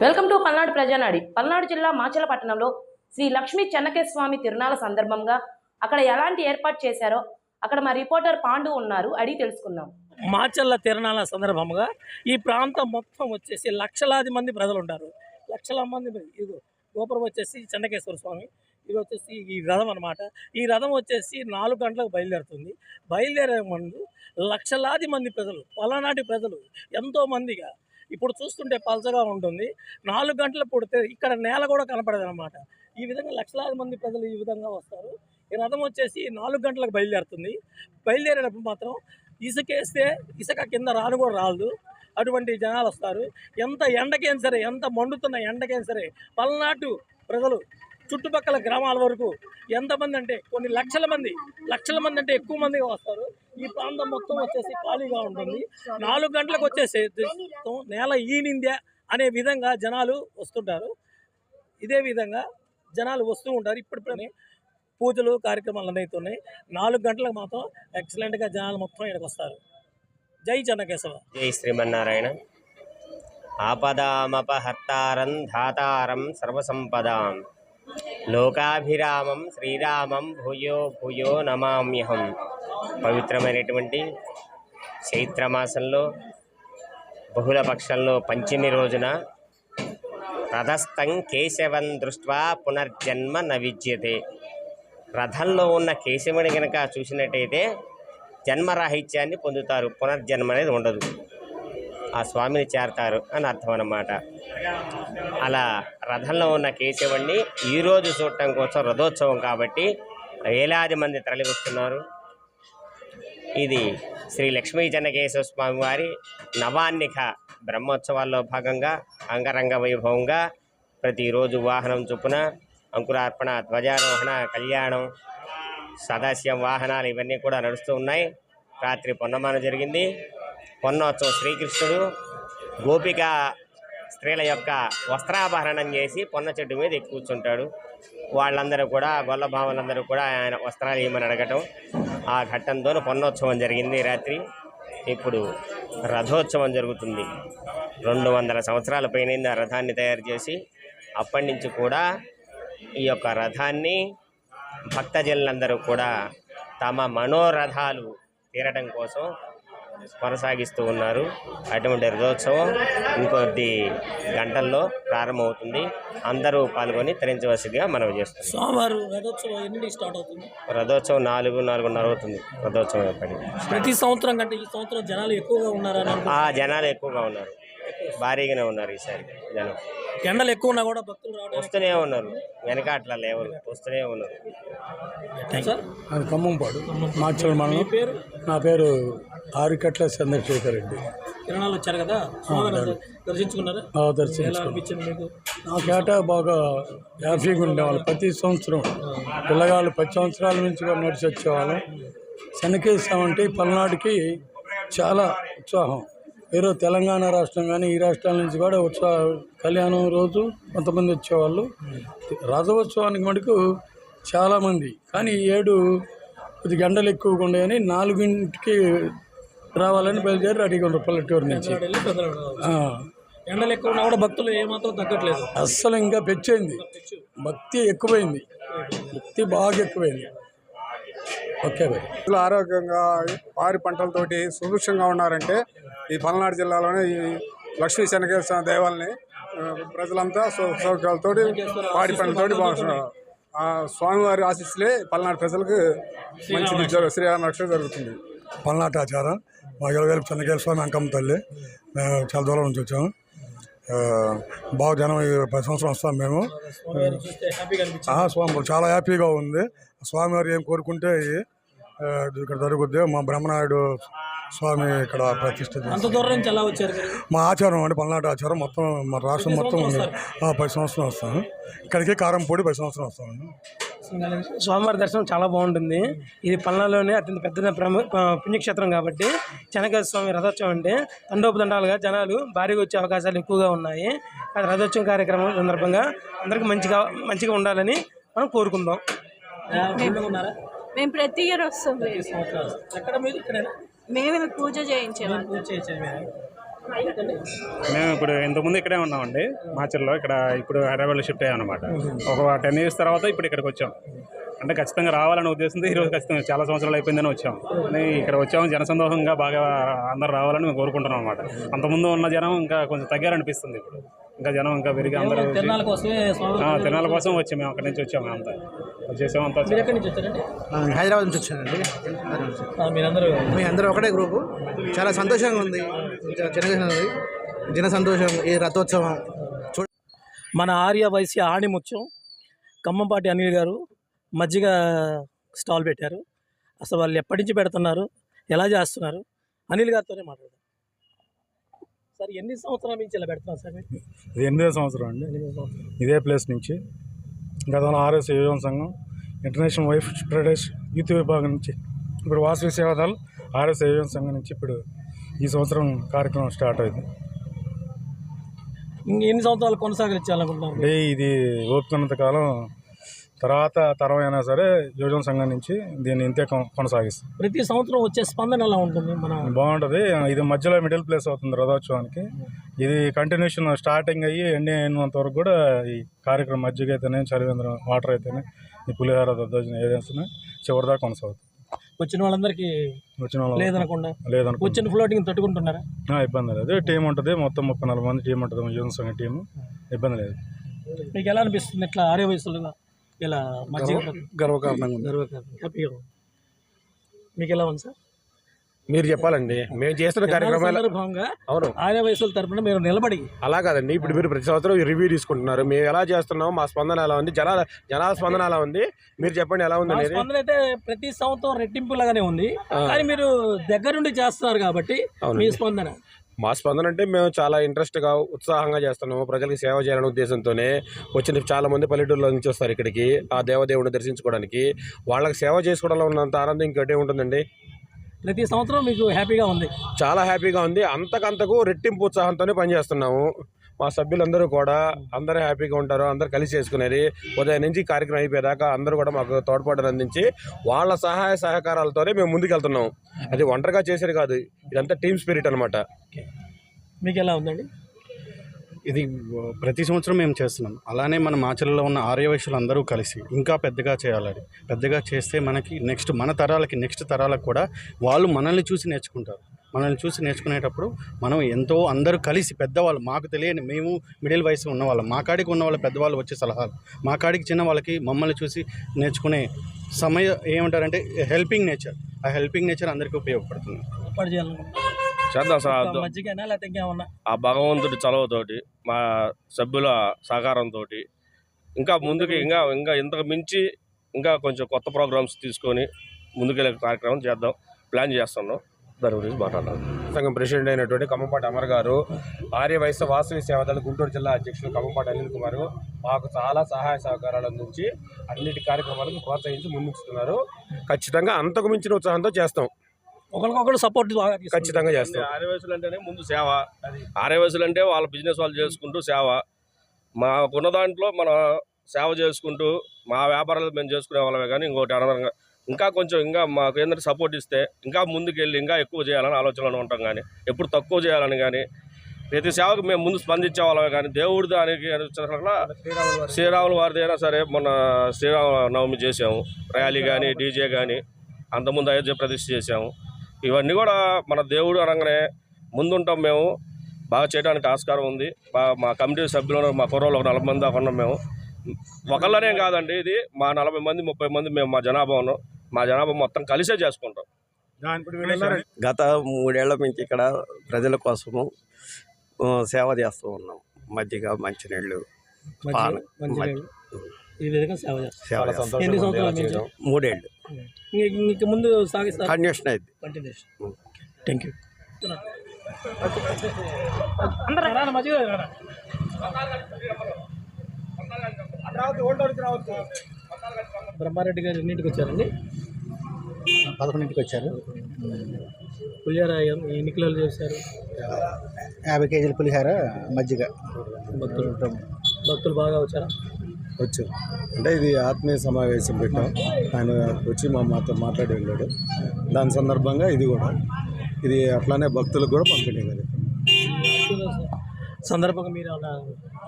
Welcome to Palnadu Prajanadi. Palnadu జిల్లా మాచల పట్టణంలో శ్రీ లక్ష్మీ చెన్నకేశ్వర స్వామి సందర్భంగా అక్కడ ఎలాంటి ఏర్పాటు చేశారో అక్కడ మా రిపోర్టర్ పాండు ఉన్నారు అడిగి తెలుసుకుందాం. మాచల్ల తిరణాల సందర్భంగా ఈ ప్రాంతం మొత్తం వచ్చేసి లక్షలాది మంది ప్రజలు ఉంటారు లక్షల మంది ఇది గోపురం వచ్చేసి చెన్నకేశ్వర స్వామి ఇది వచ్చేసి ఈ రథం అన్నమాట. ఈ రథం వచ్చేసి నాలుగు గంటలకు బయలుదేరుతుంది. బయలుదేరే ముందు లక్షలాది మంది ప్రజలు పలనాటి ప్రజలు ఎంతోమందిగా ఇప్పుడు చూస్తుంటే పలచగా ఉంటుంది. నాలుగు గంటలు పుడితే ఇక్కడ నేల కూడా కనపడదు అనమాట ఈ విధంగా లక్షలాది మంది ప్రజలు ఈ విధంగా వస్తారు. ఈ రథం వచ్చేసి నాలుగు గంటలకు బయలుదేరుతుంది. బయలుదేరేటప్పుడు మాత్రం ఇసుకేస్తే ఇసుక కింద రాను కూడా రాదు. అటువంటి జనాలు వస్తారు. ఎంత ఎండకైనా సరే ఎంత మండుతున్న ఎండకైనా సరే పల్నాటు ప్రజలు చుట్టుపక్కల గ్రామాల వరకు ఎంతమంది అంటే కొన్ని లక్షల మంది లక్షల మంది అంటే ఎక్కువ మందిగా వస్తారు. ఈ ప్రాంతం మొత్తం వచ్చేసి ఖాళీగా ఉంటుంది. నాలుగు గంటలకు వచ్చేసి నేల ఈనిందే అనే విధంగా జనాలు వస్తుంటారు. ఇదే విధంగా జనాలు వస్తూ ఉంటారు. ఇప్పటిప్పుడే పూజలు కార్యక్రమాలు అన్నీ ఉన్నాయి నాలుగు గంటలకు మాత్రం ఎక్సలెంట్గా జనాలు మొత్తం ఇక్కడికి వస్తారు. జై చెన్నకేశవ. జై శ్రీమన్నారాయణ. ఆపదామపహర్తారం ధాతారం సర్వసంపదాం. లోకాభిరామం శ్రీరామం భూయో భూయో నమామ్యహం. పవిత్రమైనటువంటి చైత్రమాసంలో బహుళ పక్షంలో పంచమి రోజున రథస్థం కేశవం దృష్ట్వా పునర్జన్మ న విద్యతే రథంలో ఉన్న కేశవుని కనుక చూసినట్టయితే జన్మరాహిత్యాన్ని పొందుతారు. పునర్జన్మ అనేది ఉండదు. ఆ స్వామిని చేరతారు అని అర్థం అన్నమాట. అలా రథంలో ఉన్న కేశవుణ్ణి ఈరోజు చూడటం కోసం రథోత్సవం కాబట్టి వేలాది మంది తరలి వస్తున్నారు ఇది శ్రీ లక్ష్మీ జనకేశ్వర స్వామి వారి నవాన్నిక బ్రహ్మోత్సవాల్లో భాగంగా అంగరంగ వైభవంగా ప్రతిరోజు వాహనం చొప్పున అంకురార్పణ ధ్వజారోహణ కళ్యాణం సదాశయం వాహనాలు ఇవన్నీ కూడా నడుస్తూ ఉన్నాయి. రాత్రి పొన్నమానం జరిగింది. పొన్నోత్సవం శ్రీకృష్ణుడు గోపిక స్త్రీల యొక్క వస్త్రాభరణం చేసి పొన్న చెట్టు మీద ఎక్కి కూర్చుంటాడు. వాళ్ళందరూ కూడా గొల్లభావులందరూ కూడా ఆయన వస్త్రాలు ఏమని అడగటం. ఆ ఘట్టంతో పొన్నోత్సవం జరిగింది రాత్రి. ఇప్పుడు రథోత్సవం జరుగుతుంది. రెండు వందల సంవత్సరాల పైన ఆ రథాన్ని తయారు చేసి అప్పటి నుంచి కూడా ఈ యొక్క రథాన్ని భక్తజనులందరూ కూడా తమ మనోరథాలు తీరడం కోసం కొనసాగిస్తూ ఉన్నారు. అటువంటి రథోత్సవం ఇంకొద్ది గంటల్లో ప్రారంభమవుతుంది. అందరూ పాల్గొని తరించవలసిందిగా మనం చేస్తాం స్వామివారు రథోత్సవం ఎన్ని స్టార్ట్ అవుతుంది? రథోత్సవం నాలుగు నాలుగున్నర అవుతుంది. రథోత్సవం ఎప్పటికి. ప్రతి సంవత్సరం కంటే ఈ సంవత్సరం జనాలు ఎక్కువగా. ఆ జనాలు ఎక్కువగా ఉన్నారు. భారీగానే ఉన్నారు ఈసారి జనం. ఎండలు ఎక్కువ ఉన్నా కూడా భక్తులు రావడం వస్తూనే ఉన్నారు. వెనక అట్లా లేవు. వస్తూనే ఉన్నారు. సార్. అది ఖమ్మంపాడు మాచల్ మీ మండలం. పేరు? నా పేరు ఆరికట్ల చంద్రశేఖర్ రెడ్డి తిరణాలు వచ్చారు కదా? స్వామివారిని దర్శించుకున్నారా? ఆ ఎలా దర్శించుకున్నాను అనిపించింది మీకు? నా కేట బాగా హ్యాపీగా ఉండేవాళ్ళు. ప్రతి సంవత్సరం పిల్లగాళ్ళు పది సంవత్సరాల నుంచి కూడా నడిచి వచ్చేవాళ్ళం. శనకేశం అంటే ఈ పల్నాడుకి చాలా ఉత్సాహం. వేరే తెలంగాణ రాష్ట్రం కానీ ఈ రాష్ట్రాల నుంచి కూడా ఉత్సాహ కళ్యాణం రోజు కొంతమంది వచ్చేవాళ్ళు. రథోత్సవానికి మటుకు చాలామంది కానీ ఈ ఏడు కొద్ది గంటలు ఎక్కువగా ఉన్నాయని నాలుగింటికి రావాలని బయలుదేరి రెడీగా ఉన్నారు పల్లెటూరు నుంచి. ఎండలు ఎక్కువ ఉన్నా కూడా భక్తులు ఏమాత్రం తగ్గట్లేదు. అస్సలు ఇంకా పెంచింది భక్తి ఎక్కువైంది. భక్తి బాగా ఎక్కువైంది. ఓకే ఆరోగ్యంగా వారి పంటలతోటి సుభిక్షంగా ఉన్నారంటే ఈ పల్నాడు జిల్లాలోనే ఈ లక్ష్మీ శనకేశ్వర దేవాలని ప్రజలంతా సుఖ సౌకర్యాలతోటి పాడి పంటలతోటి బాగున్నారు ఆ స్వామివారి ఆశీస్సులే పల్నాడు ప్రజలకు మంచి జరు- శ్రీరామ రక్షణ జరుగుతుంది. పల్నాటి ఆచారం. మా ఇరవై చెన్నకేశ్వర స్వామి అంకమ్మ తల్లి. మేము చాలా దూరం నుంచి వచ్చాము. బాగా జనం ఈ పది సంవత్సరం వస్తాం మేము. స్వామి చాలా హ్యాపీగా ఉంది. స్వామివారు ఏం కోరుకుంటే ఇక్కడ జరుగుద్ది. మా బ్రహ్మనాయుడు స్వామి ఇక్కడ ప్రతిష్ఠ చేశారు. అంత దూరం నుంచి ఎలా వచ్చారు మా ఆచారం అండి పల్నాటి ఆచారం మొత్తం మా రాష్ట్రం మొత్తం ఉంది. ఆ, పది సంవత్సరం వస్తాము ఇక్కడికి కారంపొడి పది సంవత్సరం వస్తామండి స్వామివారి దర్శనం చాలా బాగుంటుంది. ఇది పల్నాడులోనే అత్యంత పెద్ద ప్రము పుణ్యక్షేత్రం కాబట్టి చెనక స్వామి రథోత్సవం అంటే తండోపతండాలుగా జనాలు భారీగా వచ్చే అవకాశాలు ఎక్కువగా ఉన్నాయి. అది రథోత్సవం కార్యక్రమం సందర్భంగా అందరికీ మంచిగా మంచిగా ఉండాలని మనం కోరుకుందాం. మేము ప్రతి ఇయర్ వస్తాం. ఎక్కడ మీరు? ఇక్కడ మేమే పూజ చేయించేవాళ్ళం. పూజ మేము. ఇప్పుడు ఇంతకుముందు ఇక్కడే ఉన్నామండి మాచర్లో. ఇక్కడ ఇప్పుడు హైదరాబాద్లో షిఫ్ట్ అయ్యాం అనమాట ఒక టెన్ ఇయర్స్ తర్వాత ఇప్పుడు ఇక్కడికి వచ్చాం. అంటే ఖచ్చితంగా రావాలనే ఉద్దేశంతో ఈరోజు ఖచ్చితంగా చాలా సంవత్సరాలు అయిపోయిందని వచ్చాం. కానీ ఇక్కడ వచ్చాము జనసందోహంగా బాగా అందరు రావాలని మేము కోరుకుంటున్నాం అనమాట అంతకుముందు ఉన్న జనం ఇంకా కొంచెం తగ్గారనిపిస్తుంది ఇప్పుడు. ఇంకా జనం ఇంకా పెరిగి అందరూ వచ్చి- తిరణాల కోసం వచ్చాము మేము అక్కడి నుంచి వచ్చాము అంతా వచ్చారండి? హైదరాబాద్ నుంచి వచ్చానండి. ఆ, మీరందరూ మీ అందరూ ఒకటే గ్రూపు. చాలా సంతోషంగా ఉంది. ఉంది. జన సంతోషం ఈ రథోత్సవం. చూ మన ఆర్య వైశ్య ఆణిముత్యం ఖమ్మంపాటి అనిల్ గారు మజ్జిగ స్టాల్ పెట్టారు. అసలు వాళ్ళు ఎప్పటి నుంచి పెడుతున్నారు? ఎలా చేస్తున్నారు? అనిల్ గారితోనే మాట్లాడదాం. సార్ ఎన్ని సంవత్సరాల నుంచి ఇలా పెడుతున్నారు సార్ ఎనిమిదో సంవత్సరం అండి. ఇదే ప్లేస్ నుంచి. గతంలో ఆర్ఎస్ యువజన సంఘం ఇంటర్నేషనల్ వైఫ్ స్ప్రెడర్స్ యూత్ విభాగం నుంచి ఇప్పుడు వాసవి సేవాదాలు ఆర్ఎస్ యువజన సంఘం నుంచి ఇప్పుడు ఈ సంవత్సరం కార్యక్రమం స్టార్ట్ అయింది. ఎన్ని సంవత్సరాలు కొనసాగించాలనుకుంటున్నారు అంటే ఇది ఓపుతున్నంత కాలం తర్వాత తరం అయినా సరే యువజన సంఘం నుంచి దీన్ని ఇంతే కొనసాగిస్తాం. ప్రతి సంవత్సరం వచ్చే స్పందన ఎలా ఉంటుంది మన బాగుంటుంది. ఇది మధ్యలో మిడిల్ ప్లేస్ అవుతుంది రథోత్సవానికి. ఇది కంటిన్యూషన్ స్టార్టింగ్ అయ్యి ఎండి అయినంత వరకు కూడా ఈ కార్యక్రమం మజ్జిగ అయితేనే చలివేంద్రం వాటర్ అయితేనే ఈ పులిహార దద్దోజనం ఏదైనా చివరిదాకా కొనసాగుతుంది. వచ్చిన వాళ్ళందరికీ వచ్చిన వాళ్ళు లేదనకుండా లేదనుకో వచ్చిన ఫ్లోటింగ్ తట్టుకుంటున్నారా? ఇబ్బంది లేదు. టీం ఉంటుంది. మొత్తం ముప్పై నలభై మంది టీం ఉంటుంది. యువజన సంఘం టీం ఇబ్బంది లేదు. మీకు ఎలా అనిపిస్తుంది? ఇట్లా ఆరే వయసులుగా ఇలా మధ్య గర్వకారణంగా ఉంది. హ్యాపీగా ఉంది. మీకు ఎలా ఉంది సార్? మీరు చెప్పాలండి మేము చేస్తున్న కార్యక్రమాలు అవును. ఆర్య వయసుల తరపున మీరు నిలబడి అలా కాదండి ఇప్పుడు మీరు ప్రతి సంవత్సరం రివ్యూ తీసుకుంటున్నారు. మేము ఎలా చేస్తున్నాం మా స్పందన ఎలా ఉంది జనాల జనాల స్పందన ఎలా ఉంది మీరు చెప్పండి ఎలా ఉంది అనేది. స్పందన అయితే ప్రతి సంవత్సరం రెట్టింపు లాగానే ఉంది. కానీ మీరు దగ్గరుండి చేస్తున్నారు కాబట్టి. మీ స్పందన. మా స్పందన అంటే మేము చాలా ఇంట్రెస్ట్గా ఉత్సాహంగా చేస్తున్నాము. ప్రజలకు సేవ చేయాలనే ఉద్దేశంతోనే వచ్చిన చాలా మంది పల్లెటూరులో నుంచి వస్తారు ఇక్కడికి ఆ దేవదేవుని దర్శించుకోవడానికి. వాళ్ళకి సేవ చేసుకోవడంలో ఉన్నంత ఆనందం ఇంకోటే ఉంటుందండి ప్రతి సంవత్సరం మీకు హ్యాపీగా ఉంది. చాలా హ్యాపీగా ఉంది. అంతకంతకు రెట్టింపు ఉత్సాహంతోనే పనిచేస్తున్నాము. మా సభ్యులందరూ కూడా అందరూ హ్యాపీగా ఉంటారు అందరూ కలిసి చేసుకునేది. ఉదయం నుంచి కార్యక్రమం అయిపోయేదాకా అందరూ కూడా మాకు తోడ్పాటును అందించి వాళ్ళ సహాయ సహకారాలతోనే మేము ముందుకెళ్తున్నాం. అది ఒంటరిగా చేసేది కాదు ఇదంతా టీమ్ స్పిరిట్ అనమాట మీకు ఎలా ఉందండి? ఇది ప్రతి సంవత్సరం మేము చేస్తున్నాం. అలానే మన మాచర్లలో ఉన్న ఆర్యవైశ్యులు అందరూ కలిసి ఇంకా పెద్దగా చేయాలి అది పెద్దగా చేస్తే మనకి నెక్స్ట్ మన తరాలకి నెక్స్ట్ తరాలకు కూడా వాళ్ళు మనల్ని చూసి నేర్చుకుంటారు. మనల్ని చూసి నేర్చుకునేటప్పుడు మనం ఎంతో అందరూ కలిసి పెద్దవాళ్ళు మాకు తెలియని మేము మిడిల్ వయసు ఉన్నవాళ్ళం. మా కాడికి ఉన్న వాళ్ళ పెద్దవాళ్ళు వచ్చే సలహాలు. మా కాడికి చిన్న వాళ్ళకి మమ్మల్ని చూసి నేర్చుకునే సమయ ఏమంటారంటే హెల్పింగ్ నేచర్. ఆ హెల్పింగ్ నేచర్ అందరికీ ఉపయోగపడుతుంది. చేద్దాం సార్ ఆ భగవంతుడి చలవతోటి మా సభ్యుల సహకారంతో ఇంకా ముందుకు ఇంకా ఇంకా ఇంతకు మించి ఇంకా కొంచెం కొత్త ప్రోగ్రామ్స్ తీసుకొని ముందుకెళ్ళే కార్యక్రమం చేద్దాం ప్లాన్ చేస్తున్నాం. దాని గురించి మాట్లాడాలి సంఘం ప్రెసిడెంట్ అయినటువంటి కమ్మపాటి అమర్ గారు ఆర్య వైశ్య వాసవి సేవదళ గుంటూరు జిల్లా అధ్యక్షులు కమ్మపాటి అనిల్ కుమార్ మాకు చాలా సహాయ సహకారాలు అందించి అన్నిటి కార్యక్రమాలకు ప్రోత్సహించి ముందుకుతున్నారు ఖచ్చితంగా అంతకు మించిన ఉత్సాహంతో చేస్తాం. ఒకరికొకరు సపోర్ట్. ఖచ్చితంగా చేస్తాం. ఆర్యవయసులు అంటేనే ముందు సేవ. ఆర్యవయసులు అంటే వాళ్ళ బిజినెస్ వాళ్ళు చేసుకుంటూ సేవ. మాకున్న దాంట్లో మన సేవ చేసుకుంటూ మా వ్యాపారాలు మేము చేసుకునే వాళ్ళమే కానీ ఇంకోటి అనవరంగా ఇంకా కొంచెం ఇంకా మాకు ఏంటంటే సపోర్ట్ ఇస్తే ఇంకా ముందుకెళ్ళి ఇంకా ఎక్కువ చేయాలని ఆలోచనలో ఉంటాం కానీ ఎప్పుడు తక్కువ చేయాలని కానీ ప్రతి సేవకు మేము ముందు స్పందించే వాళ్ళమే కానీ దేవుడి దానికి శ్రీరాముల వారిది అయినా సరే మొన్న శ్రీరామ నవమి చేసాము ర్యాలీ కానీ డీజే కానీ అంతకుముందు అయోధ్య ప్రతిష్ఠ చేసాము ఇవన్నీ కూడా మన దేవుడు అనగానే ముందుంటాం మేము. బాగా చేయడానికి ఆస్కారం ఉంది. మా కమిటీ సభ్యులు మా కుర్రోళ్ళు ఒక నలభై మంది దాకా ఉన్నాం మేము. ఒకళ్ళనే కాదండి ఇది మా నలభై మంది ముప్పై మంది మేము మా జనాభా ఉన్నాం మా జనాభా మొత్తం కలిసే చేసుకుంటాం. గత మూడేళ్ళ నుంచి ఇక్కడ ప్రజల కోసము సేవ చేస్తూ ఉన్నాం. మజ్జిగ మంచినీళ్ళు. ఈ విధంగా సేవ చేస్తాం. ఎన్ని సంవత్సరాల మూడేళ్ళు. ఇంక- ముందు సాగిస్తారు? కంటిన్యూషన్ అయింది. Continuation thank you. బ్రహ్మారెడ్డి గారు ఎన్నింటికి వచ్చారండి? పదకొండింటికి వచ్చారు పులిహార ఎన్ని- కిలోలు చేశారు? యాభై కేజీల పులిహార మజ్జిగ. భక్తులు. భక్తులు బాగా వచ్చారా? వచ్చారు అంటే ఇది ఆత్మీయ సమావేశం పెట్టాం. ఆయన వచ్చి మా మాతో మాట్లాడి వెళ్ళాడు. దాని సందర్భంగా ఇది కూడా. ఇది అట్లానే భక్తులకు కూడా పంపిణీ సందర్భంగా మీరు ఏమైనా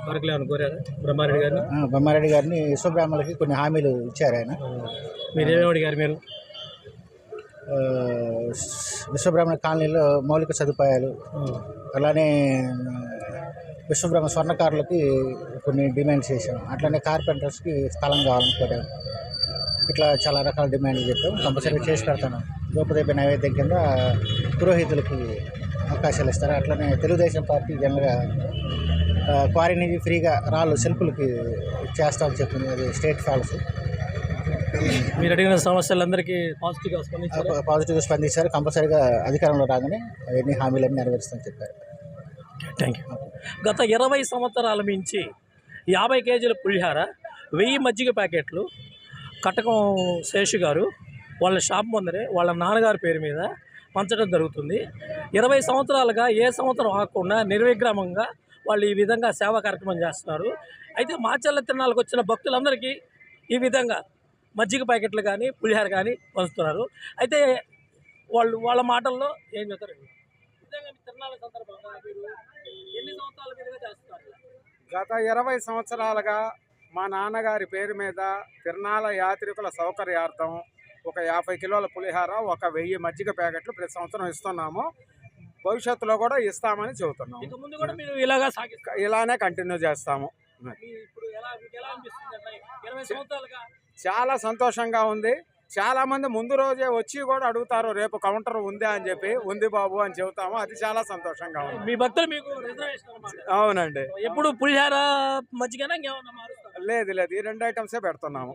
కోరికలు ఏమైనా కోరారా? బ్రహ్మారెడ్డి గారిని? బ్రహ్మారెడ్డి గారిని యశ్వబ్రాహ్మణులకి కొన్ని హామీలు ఇచ్చారు ఆయన. మీరు ఏమేమి అడిగారు మీరు? విశ్వబ్రహ్మణ కాలనీలో మౌలిక సదుపాయాలు. అలానే విశ్వబ్రహ్మ స్వర్ణకారులకి కొన్ని డిమాండ్స్ చేసాం అట్లనే కార్పెంటర్స్కి స్థలం కావాలని కోరాం. ఇట్లా చాలా రకాల డిమాండ్లు చెప్పాం. కంపల్సరీ చేసి పెడతాను. గోపదీప నైవేద్యం కింద పురోహితులకి అవకాశాలు ఇస్తారు. అట్లనే తెలుగుదేశం పార్టీ జనరల్గా క్వారీ నుంచి ఫ్రీగా రాళ్ళు శిల్పులకి చేస్తామని చెప్పింది అది స్టేట్ ఫాల్స్ మీరు అడిగిన సమస్యలందరికీ పాజిటివ్గా స్పందించారు? పాజిటివ్గా స్పందించారు. కంపల్సరీగా అధికారంలో రాగానే అవన్నీ హామీలన్నీ నెరవేరుస్తామని చెప్పారు. థ్యాంక్ యూ గత ఇరవై సంవత్సరాల మించి యాభై కేజీల పులిహార వెయ్యి మజ్జిగ ప్యాకెట్లు కటకం శేషు గారు వాళ్ళ షాప్ ముందరే వాళ్ళ నాన్నగారి పేరు మీద పంచడం జరుగుతుంది. ఇరవై సంవత్సరాలుగా ఏ సంవత్సరం ఆకుండా నిర్విగ్రామంగా వాళ్ళు ఈ విధంగా సేవా కార్యక్రమం చేస్తున్నారు. అయితే మాచల్ల తిరణాలకు వచ్చిన భక్తులందరికీ ఈ విధంగా మజ్జిగ ప్యాకెట్లు కానీ పులిహార కానీ పంచుతున్నారు. అయితే వాళ్ళు వాళ్ళ మాటల్లో ఏం చెప్తారు? నిజంగా మీ తిరణాల సందర్భంగా మీరు ఎన్ని సంవత్సరాల మీదుగా చేస్తున్నారు? గత ఇరవై సంవత్సరాలుగా మా నాన్నగారి పేరు మీద తిరణాల యాత్రికుల సౌకర్యార్థం ఒక యాభై కిలోల పులిహార ఒక వెయ్యి మజ్జిగ ప్యాకెట్లు ప్రతి సంవత్సరం ఇస్తున్నాము. భవిష్యత్తులో కూడా ఇస్తామని ముందు కూడా మీరు ఇలాగా ఇలానే కంటిన్యూ చేస్తాము. మీ ఇప్పుడు ఎలా మీకు ఎలా అనిపిస్తుంది? అంటే ఇరవై సంవత్సరాలుగా చాలా సంతోషంగా ఉంది. చాలా మంది ముందు రోజే వచ్చి కూడా అడుగుతారు రేపు కౌంటర్ ఉందా? అని చెప్పి ఉంది బాబు అని చెబుతాము. అది చాలా సంతోషంగా ఉంది. మీ భక్తులు మీకు అవునండి. ఎప్పుడు పులిహార మారుస్తారు? లేదు లేదు. ఈ రెండు ఐటమ్సే పెడుతున్నాము.